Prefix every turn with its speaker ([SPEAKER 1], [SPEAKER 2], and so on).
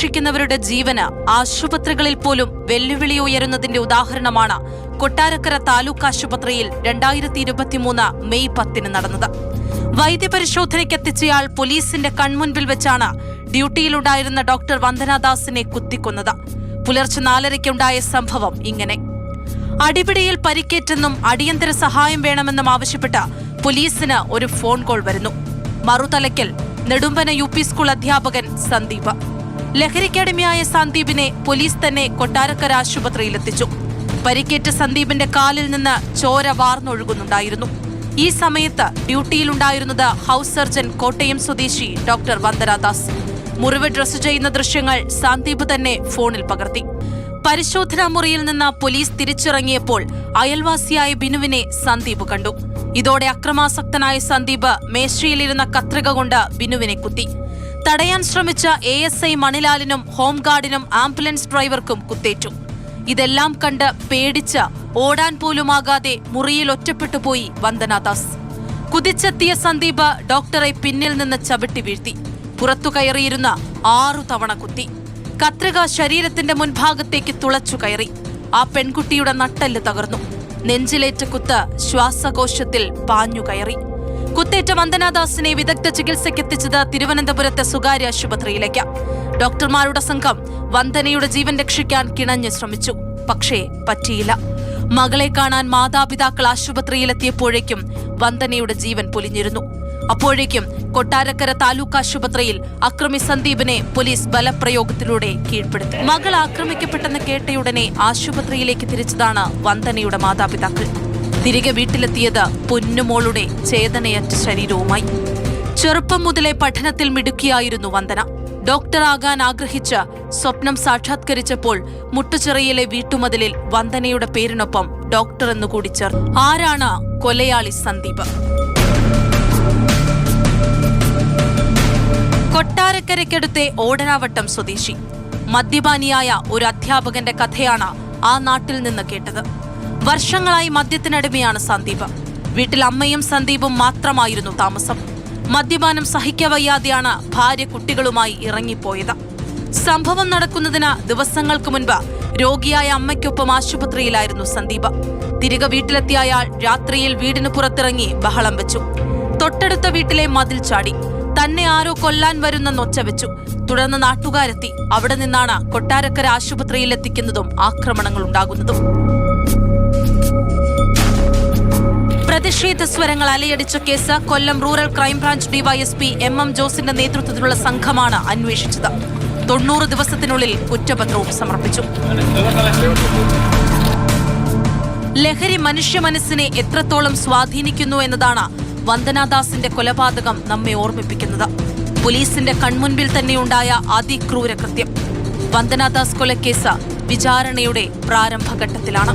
[SPEAKER 1] രക്ഷിക്കുന്നവരുടെ ജീവന് ആശുപത്രികളിൽ പോലും വെല്ലുവിളി ഉയരുന്നതിന്റെ ഉദാഹരണമാണ് കൊട്ടാരക്കര താലൂക്ക് ആശുപത്രിയിൽ രണ്ടായിരത്തി ഇരുപത്തിമൂന്ന് മെയ് പത്തിന് നടന്നത്. വൈദ്യപരിശോധനയ്ക്കെത്തിച്ചയാൾ പോലീസിന്റെ കൺമുൻപിൽ വെച്ചാണ് ഡ്യൂട്ടിയിലുണ്ടായിരുന്ന ഡോക്ടർ വന്ദനാദാസിനെ കുത്തിക്കൊന്നത്. പുലർച്ചെ നാലരയ്ക്കുണ്ടായ സംഭവം ഇങ്ങനെ. അടിപിടിയിൽ പരിക്കേറ്റെന്നും അടിയന്തര സഹായം വേണമെന്നും ആവശ്യപ്പെട്ട് പോലീസിന് ഒരു ഫോൺ കോൾ വരുന്നു. മറുതലയ്ക്കൽ നെടുമ്പന യു പി സ്കൂൾ അധ്യാപകൻ സന്ദീപ്. ലഹരിക്കടിമയായ സന്ദീപിനെ പോലീസ് തന്നെ കൊട്ടാരക്കര ആശുപത്രിയിലെത്തിച്ചു പരിക്കേറ്റ സന്ദീപിന്റെ കാലിൽ നിന്ന് ചോര വാർന്നൊഴുകുന്നുണ്ടായിരുന്നു. ഈ സമയത്ത് ഡ്യൂട്ടിയിലുണ്ടായിരുന്നത് ഹൗസ് സർജൻ കോട്ടയം സ്വദേശി ഡോക്ടർ വന്ദനാദാസ്. മുറിവ് ഡ്രസ് ചെയ്യുന്ന ദൃശ്യങ്ങൾ സന്ദീപ് തന്നെ ഫോണിൽ പകർത്തി. പരിശോധനാ മുറിയിൽ നിന്ന് പോലീസ് തിരിച്ചിറങ്ങിയപ്പോൾ അയൽവാസിയായ ബിനുവിനെ സന്ദീപ് കണ്ടു. ഇതോടെ അക്രമാസക്തനായ സന്ദീപ് മേശയിലിരുന്ന കത്രിക കൊണ്ട് ബിനുവിനെ കുത്തി. തടയാൻ ശ്രമിച്ച എ എസ് ഐ മണിലാലിനും ഹോംഗാർഡിനും ആംബുലൻസ് ഡ്രൈവർക്കും കുത്തേറ്റു. ഇതെല്ലാം കണ്ട് പേടിച്ച ഓടാൻ പോലുമാകാതെ മുറിയിൽ ഒറ്റപ്പെട്ടു പോയി വന്ദനാദാസ് കുതിച്ചെത്തിയ സന്ദീപ് ഡോക്ടറെ പിന്നിൽ നിന്ന് ചവിട്ടി വീഴ്ത്തി. പുറത്തു കയറിയിരുന്ന ആറു തവണ കുത്തി. കത്രിക ശരീരത്തിന്റെ മുൻഭാഗത്തേക്ക് തുളച്ചു കയറി. ആ പെൺകുട്ടിയുടെ നട്ടെല്ല് തകർന്നു. നെഞ്ചിലേറ്റ കുത്ത് ശ്വാസകോശത്തിൽ പാഞ്ഞു കയറി. കുത്തേറ്റ വന്ദനാദാസിനെ വിദഗ്ധ ചികിത്സയ്ക്കെത്തിച്ചത് തിരുവനന്തപുരത്തെ സ്വകാര്യ ആശുപത്രിയിലേക്ക്. ഡോക്ടർമാരുടെ സംഘം വന്ദനയുടെ ജീവൻ രക്ഷിക്കാൻ കിണഞ്ഞു ശ്രമിച്ചു. പക്ഷേ പറ്റിയില്ല. മകളെ കാണാൻ മാതാപിതാക്കൾ ആശുപത്രിയിലെത്തിയപ്പോഴേക്കും വന്ദനയുടെ ജീവൻ പൊലിഞ്ഞിരുന്നു. അപ്പോഴേക്കും കൊട്ടാരക്കര താലൂക്ക് ആശുപത്രിയിൽ അക്രമി സന്ദീപിനെ പോലീസ് ബലപ്രയോഗത്തിലൂടെ കീഴ്പ്പെടുത്തി. മകൾ ആക്രമിക്കപ്പെട്ടെന്ന് കേട്ടയുടനെ ആശുപത്രിയിലേക്ക് തിരിച്ചതാണ് വന്ദനയുടെ മാതാപിതാക്കൾ. തിരികെ വീട്ടിലെത്തിയത് പൊന്നുമോളുടെ ചേതനയറ്റ ശരീരവുമായി. ചെറുപ്പം മുതലേ പഠനത്തിൽ മിടുക്കിയായിരുന്നു വന്ദന. ഡോക്ടറാകാൻ ആഗ്രഹിച്ച് സ്വപ്നം സാക്ഷാത്കരിച്ചപ്പോൾ മുട്ടുചിറയിലെ വീട്ടുമതിലിൽ വന്ദനയുടെ പേരിനൊപ്പം ഡോക്ടർ എന്ന് കൂടി ചേർന്നു ആരാണ് കൊലയാളി സന്ദീപ്? കൊട്ടാരക്കരയ്ക്കടുത്തെ ഓടനാവട്ടം സ്വദേശി. മദ്യപാനിയായ ഒരു അധ്യാപകന്റെ കഥയാണ് ആ നാട്ടിൽ നിന്ന് കേട്ടത്. വർഷങ്ങളായി മദ്യത്തിനടിമയാണ് സന്ദീപ്. വീട്ടിൽ അമ്മയും സന്ദീപും മാത്രമായിരുന്നു താമസം. മദ്യപാനം സഹിക്കവയ്യാതെയാണ് ഭാര്യ കുട്ടികളുമായി ഇറങ്ങിപ്പോയത്. സംഭവം നടക്കുന്നതിന് ദിവസങ്ങൾക്ക് മുൻപ് രോഗിയായ അമ്മയ്ക്കൊപ്പം ആശുപത്രിയിലായിരുന്നു സന്ദീപ്. തിരികെ വീട്ടിലെത്തിയ അയാൾ രാത്രിയിൽ വീടിന് പുറത്തിറങ്ങി ബഹളം വെച്ചു. തൊട്ടടുത്ത വീട്ടിലെ മതിൽ ചാടി. തന്നെ ആരോ കൊല്ലാൻ വരുന്ന നൊച്ച വെച്ചു തുടർന്ന് നാട്ടുകാരെത്തി. അവിടെ നിന്നാണ് കൊട്ടാരക്കര ആശുപത്രിയിൽ എത്തിക്കുന്നതും ആക്രമണങ്ങൾ ഉണ്ടാകുന്നതും പ്രതിഷേധ സ്വരങ്ങൾ അലയടിച്ച case Kollam rural crime branch DYSP M M ജോസിന്റെ നേതൃത്വത്തിലുള്ള സംഘമാണ് അന്വേഷിച്ചത്. തൊണ്ണൂറ് ദിവസത്തിനുള്ളിൽ കുറ്റപത്രവും സമർപ്പിച്ചു. ലഹരി മനുഷ്യ മനസ്സിനെ എത്രത്തോളം സ്വാധീനിക്കുന്നു എന്നതാണ് വന്ദനാദാസിന്റെ കൊലപാതകം നമ്മെ ഓർമ്മിപ്പിക്കുന്നത്. പോലീസിന്റെ കൺമുൻപിൽ തന്നെയുണ്ടായ അതിക്രൂര കൃത്യം വന്ദനാദാസ് കൊലക്കേസ് വിചാരണയുടെ പ്രാരംഭഘട്ടത്തിലാണ്.